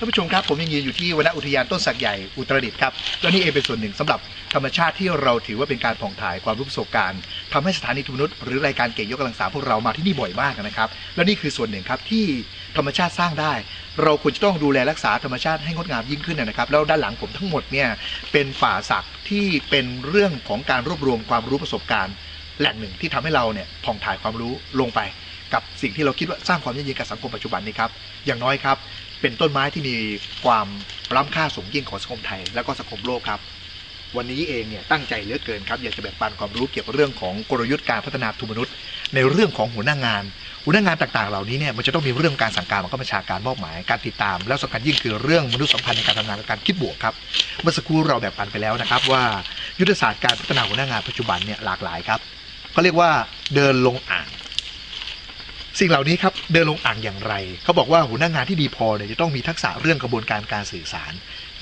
ท่านผู้ชมครับผมยังยืนอยู่ที่วนอุทยานต้นสักใหญ่อุตรดิตถ์ครับและนี่เองเป็นส่วนหนึ่งสำหรับธรรมชาติที่เราถือว่าเป็นการผ่องถ่ายความรู้ประสบการณ์ทำให้สถานีทุนนุษย์หรือรายการเก่งยกกำลังสามพวกเรามาที่นี่บ่อยมากนะครับ และนี่คือส่วนหนึ่งครับที่ธรรมชาติสร้างได้ เราควรจะต้องดูแลรักษาธรรมชาติให้งดงามยิ่งขึ้นนะครับ แล้วด้านหลังผมทั้งหมดเนี่ยเป็นป่าสักที่เป็นเรื่องของการรวบรวมความรู้ประสบการณ์ แหล่งหนึ่งที่ทำให้เราเนี่ยผ่องถ่ายความรู้ลงไปกับสิ่งที่เราคิดว่าสร้างความยั่งยืนกับสังคมปัจจุบันนี้ครับ อย่างน้อยครับ เป็นต้นไม้ที่มีความล้ำค่าสูงยิ่งของสังคมไทย และก็สังคมโลกครับ วันนี้เองเนี่ยตั้งใจเหลือเกินครับอยากจะแบ่งปันความรู้เกี่ยวกับเรื่องของกลยุทธ์การพัฒนาทุนมนุษย์ ในเรื่องของหัวหน้างาน หัวหน้างานต่างๆ เหล่านี้เนี่ยมันจะต้องมีเรื่องการสั่งการบังคับบัญชาการมอบหมายการติดตาม แล้วสำคัญยิ่งคือเรื่องมนุษยสัมพันธ์ในการทำงานและการคิดบวกครับเมื่อสักครู่เราแบ่งปันไปแล้วนะครับ ว่ายุทธศาสตร์การพัฒนาหัวหน้างานปัจจุบันเนี่ยหลากหลายครับเขาเรียกว่าเดินลงอ่าง สิ่งเหล่านี้ครับเดินลงอ่างอย่างไร เขาบอกว่าหัวหน้างานที่ดีพอเนี่ยจะต้องมีทักษะเรื่องกระบวนการการสื่อสาร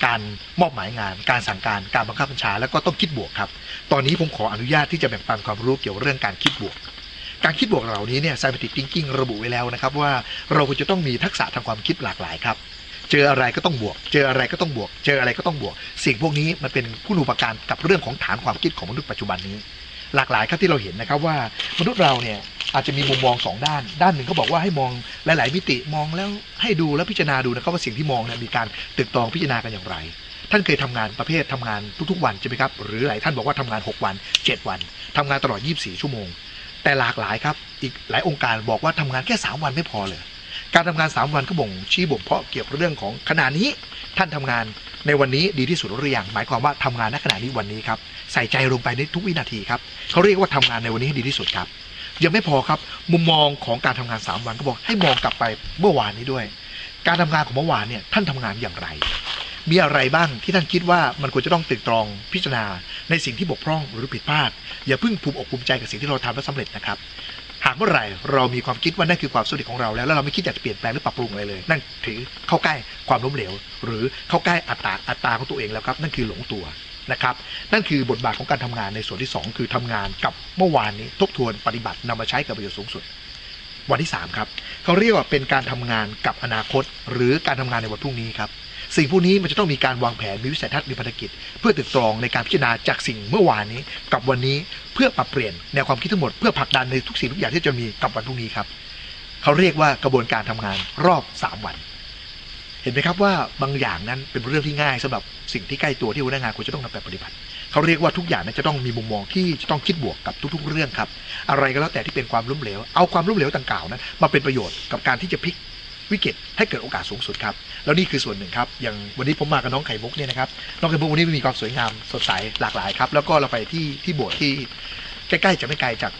การมอบหมายงาน การสั่งการการบังคับบัญชา แล้วก็ต้องคิดบวกครับ ตอนนี้ผมขออนุญาตที่จะแบ่งปันความรู้เกี่ยวกับเรื่องการคิดบวก การคิดบวกเหล่านี้เนี่ย scientific thinking ระบุไว้แล้วนะครับว่าเราควรจะต้องมีทักษะทางความคิดหลากหลายครับเจออะไรก็ต้องบวก เจออะไรก็ต้องบวก เจออะไรก็ต้องบวก สิ่งพวกนี้มันเป็นคุณูปการกับเรื่องของฐานความคิดของมนุษย์ปัจจุบันนี้ หลากหลายครับที่เราเห็นนะครับว่ามนุษย์เราเนี่ย อาจจะมีมุมมองสองด้าน ด้านหนึ่งเขาบอกว่าให้มองหลาย ๆ มิติมองแล้วให้ดูแล้วพิจารณาดูนะครับว่าสิ่งที่มองเนี่ยมีการตึกตรองพิจารณากันอย่างไร ท่านเคยทำงานประเภททำงานทุก ๆ วันใช่ไหมครับหรือหลายท่านบอกว่าทำงาน 6 วัน 7 วันทำงานตลอด 24 ชั่วโมง แต่หลากหลายครับอีกหลายองค์การบอกว่าทำงานแค่ 3 วันไม่พอเลย การทำงาน 3 วันก็บ่งชี้บ่งเพาะเกี่ยวกับเรื่องของขณะนี้ท่านทำงานในวันนี้ดีที่สุดหรือยังหมายความว่าทำงานณขณะนี้วันนี้ครับใส่ใจลงไปในทุกวินาทีครับเขาเรียกว่าทำงานในวันนี้ให้ดีที่สุดครับยังไม่พอครับมุมมองของการทำงาน 3 วันก็บอกให้มองกลับไปเมื่อวานนี้ด้วย การทำงานของเมื่อวานเนี่ยท่านทำงานอย่างไร มีอะไรบ้างที่ท่านคิดว่ามันควรจะต้องตึกตรองพิจารณาในสิ่งที่บกพร่องหรือผิดพลาด อย่าเพิ่งภูมิอกภูมิใจกับสิ่งที่เราทำแล้วสำเร็จนะครับากเมื่อไหร่เรามีความคิดว่านั่นคือความสำเร็จของเราแล้วแล้วเราไม่คิดอยากจะเปลี่ยนแปลงหรือปรับปรุงอะไรเลย นั่นถือเข้าใกล้ความล้มเหลว หรือเข้าใกล้อัตราอัตราของตัวเองแล้วครับ นั่นคือหลงตัวนะครับนั่นคือบทบาทของการทำงานในส่วนที่ 2 คือทำงานกับเมื่อวานนี้ทบทวนปฏิบัตินำมาใช้กับประโยชน์สูงสุด วันที่ 3 ครับเขาเรียกว่าเป็นการทำงานกับอนาคต หรือการทำงานในวันพรุ่งนี้ครับ สิ่งพวกนี้มันจะต้องมีการวางแผนมีวิสัยทัศน์มีภารกิจ เพื่อตึกตรองในการพิจารณาจากสิ่งเมื่อวานนี้ กับวันนี้เพื่อปรับเปลี่ยนแนวความคิดทั้งหมดเพื่อผลักดันในทุกสิ่งทุกอย่างที่จะมีกับวันพรุ่งนี้ครับเขาเรียกว่ากระบวนการทำงานรอบ 3 วัน เห็นไหมครับว่าบางอย่างนั้นเป็นเรื่องที่ง่ายสำหรับสิ่งที่ใกล้ตัวที่หัวหน้างานควรจะต้องนำไปปฏิบัติเขาเรียกว่าทุกอย่างนั้นจะต้องมีมุมมองที่จะต้องคิดบวกกับทุก ๆ เรื่องครับ อะไรก็แล้วแต่ที่เป็นความล้มเหลวเอาความล้มเหลวต่างกล่าวนั้นมาเป็นประโยชน์กับการที่จะพลิก วิกฤตให้เกิดโอกาสสูงสุดครับ แล้วนี่คือส่วนหนึ่งครับ อย่างวันนี้ผมมากับน้องไข่มุกเนี่ยนะครับ น้องไข่มุกวันนี้มีความสวยงามสดใสหลากหลายครับ แล้วก็เราไปที่ที่โบสถ์ที่ใกล้ๆจะไม่ไกลจาก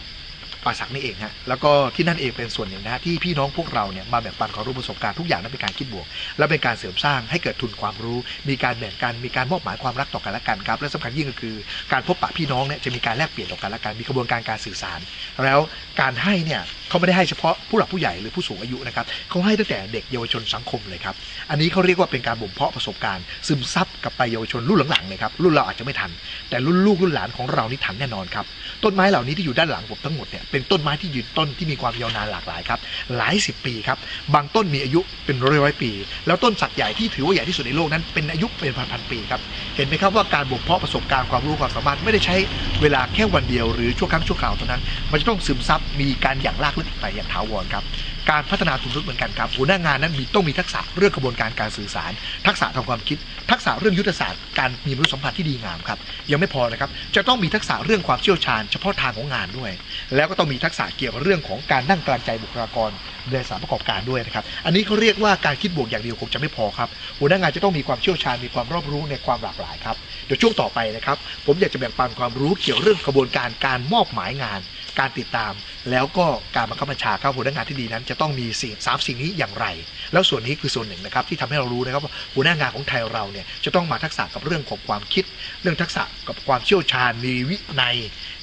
ป่าสักนี่เองฮะแล้วก็ที่นั่นเองเป็นส่วนหนึ่งนะฮะที่พี่น้องพวกเราเนี่ยมาแบ่งปันความรู้ประสบการณ์ทุกอย่างนั้นเป็นการคิดบวก และเป็นการเสริมสร้างให้เกิดทุนความรู้ มีการแบ่งกันมีการมอบหมายความรักต่อกันและกันครับและสำคัญยิ่งก็คือ การพบปะพี่น้องเนี่ยจะมีการแลกเปลี่ยนต่อกันและกันมีกระบวนการการสื่อสาร แล้วการให้เนี่ยเขาไม่ได้ให้เฉพาะผู้หลักผู้ใหญ่หรือผู้สูงอายุนะครับเขาให้ตั้งแต่เด็กเยาวชนสังคมเลยครับอันนี้เขาเรียกว่าเป็นการบ่มเพาะประสบการณ์ ซึมซับกับไปเยาวชนรุ่นหลังๆเลยครับรุ่นเราอาจจะไม่ทัน แต่รุ่นลูกรุ่นหลานของเรานี่ทันแน่นอนครับต้นไม้เหล่านี้ที่อยู่ด้านหลังผมทั้งหมดเนี่ยเป็นต้นไม้ที่ยืนต้นที่มีความยาวนานหลากหลายครับหลายสิบปีครับบางต้นมีอายุเป็นร้อยร้อยๆปี แล้วต้นสักใหญ่ที่ถือว่าใหญ่ที่สุดในโลกนั้นเป็นอายุเป็นพันๆปีครับเห็นไหมครับว่าการบ่มเพาะประสบการณ์ความรู้ความสามารถไม่ได้ใช้เวลาแค่วันเดียวหรือชั่วครั้งชั่วคราวเท่านั้น มันจะต้องซึมซับมีการอย่างลากลึกไปอย่างถาวรครับการพัฒนาทุนรุษเหมือนกันครับหัวหน้างานนั้นมีต้องมีทักษะเรื่องกระบวนการการสื่อสาร ทักษะทางความคิด ทักษะเรื่องยุทธศาสตร์การมีมนุษยสัมพันธ์ที่ดีงามครับยังไม่พอนะครับจะต้องมีทักษะเรื่องความเชี่ยวชาญ เฉพาะทางของงานด้วย แล้วก็ต้องมีทักษะเกี่ยวกับเรื่องของการนั่งกลางใจบุคลากรในสานประกอบการด้วยนะครับ อันนี้เขาเรียกว่าการคิดบวกอย่างเดียวคงจะไม่พอครับหัวหน้างานจะต้องมีความเชี่ยวชาญมีความรอบรู้ในความหลากหลายครับเดี๋ยวช่วงต่อไปนะครับ ผมอยากจะแบ่งปันความรู้เกี่ยวเรื่องกระบวนการการมอบหมายงาน การติดตาม แล้วก็การบังคับบัญชาครับหัวหน้างานที่ดีนั้น จะต้องมีสิ่งสามสิ่งนี้อย่างไร แล้วส่วนนี้คือส่วนหนึ่งนะครับที่ทำให้เรารู้นะครับว่าหัวหน้างานของไทยเราเนี่ยจะต้องมาทักษะกับเรื่องของความคิด เรื่องทักษะกับความเชี่ยวชาญ มีวินัย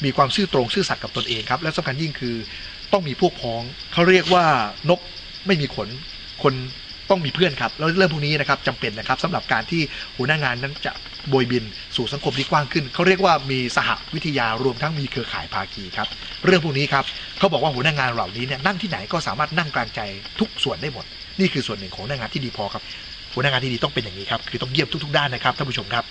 มีความซื่อตรงซื่อสัตย์กับตนเองครับและสำคัญยิ่งคือต้องมีพวกพ้องเขาเรียกว่านกไม่มีขนคนต้องมีเพื่อนครับแล้วเรื่องพวกนี้นะครับจำเป็นนะครับสำหรับการที่หัวหน้างานนั้นจะโบยบินสู่สังคมที่กว้างขึ้นเขาเรียกว่ามีสหวิทยารวมทั้งมีเครือข่ายภาคีครับเรื่องพวกนี้ครับเขาบอกว่าหัวหน้างานเหล่านี้เนี่ยนั่งที่ไหนก็สามารถนั่งกลางใจทุกส่วนได้หมด นี่คือส่วนหนึ่งของหัวหน้างานที่ดีพอครับหัวหน้างานที่ดีต้องเป็นอย่างนี้ครับคือต้องเยี่ยมทุกๆด้านนะครับท่านผู้ชมครับ